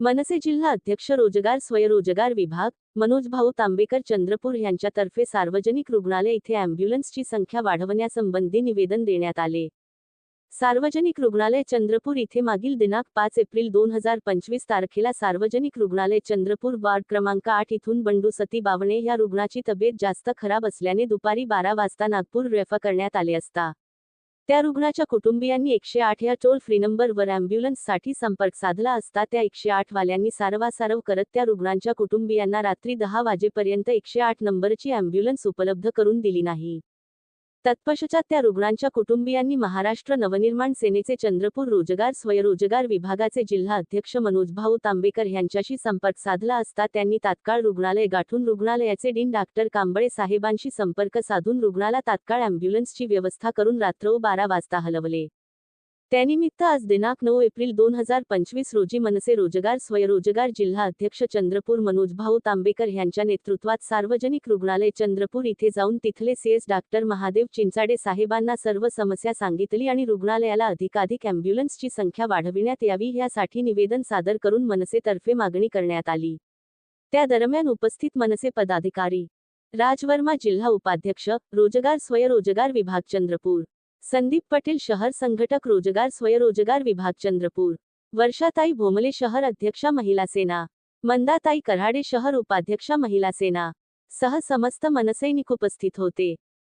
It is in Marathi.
मनसे जिल्हा अध्यक्ष रोजगार स्वयंरोजगार विभाग मनोज भाऊ तांबेकर चंद्रपूर यांच्यातर्फे सार्वजनिक रुग्णालय इथे अँब्युलन्सची संख्या वाढवण्यासंबंधी निवेदन देण्यात आले. सार्वजनिक रुग्णालय चंद्रपूर इथे मागील दिनांक पाच एप्रिल दोन हजार पंचवीस तारखेला सार्वजनिक रुग्णालय चंद्रपूर वार्ड क्रमांक आठ इथून बंडू सती बावणे या रुग्णाची तब्येत जास्त खराब असल्याने दुपारी बारा वाजता नागपूर रेफर करण्यात आले असता. त्या रुग्णाच्या कुटुंबियांनी एकशे आठ या टोल फ्री नंबरवर अँब्युलन्ससाठी संपर्क साधला असता त्या एकशे आठ वाल्यांनी सारवासारव करत त्या रुग्णांच्या कुटुंबियांना रात्री दहा वाजेपर्यंत एकशे आठ नंबरची अँब्युलन्स उपलब्ध करून दिली नाही. तत्पश्चात त्या रुग्णांच्या कुटुंबियांनी महाराष्ट्र नवनिर्माण सेनेचे चंद्रपूर रोजगार स्वयंरोजगार विभागाचे जिल्हा अध्यक्ष मनोज भाऊ तांबेकर यांच्याशी संपर्क साधला असता त्यांनी तात्काळ रुग्णालय गाठून रुग्णालयाचे डीन डॉक्टर कांबळे साहेबांशी संपर्क साधून रुग्णाला तात्काळ अँब्युलन्सची व्यवस्था करून रात्र बारा वाजता हलवले. त्यानिमित्त आज दिनांक नऊ एप्रिल दोन हजार पंचवीस रोजी मनसे रोजगार स्वयंरोजगार जिल्हा अध्यक्ष चंद्रपूर मनोज भाऊ तांबेकर यांच्या नेतृत्वात सार्वजनिक रुग्णालय चंद्रपूर इथे जाऊन तिथले सीएस डॉक्टर महादेव चिंचाडे साहेबांना सर्व समस्या सांगितली आणि रुग्णालयाला अधिकाधिक अँब्युलन्सची संख्या वाढविण्यात यावी यासाठी निवेदन सादर करून मनसेतर्फे मागणी करण्यात आली. त्या दरम्यान उपस्थित मनसे पदाधिकारी राजवर्मा जिल्हा उपाध्यक्ष रोजगार स्वयंरोजगार विभाग चंद्रपूर संदीप पटेल शहर संघटक रोजगार स्वयंरोजगार विभाग चंद्रपूर. वर्षाताई भोमले शहर अध्यक्षा महिला सेना. मंदाताई कराडे शहर उपाध्यक्षा महिला सेना. सह समस्त मनसैनिक उपस्थित होते.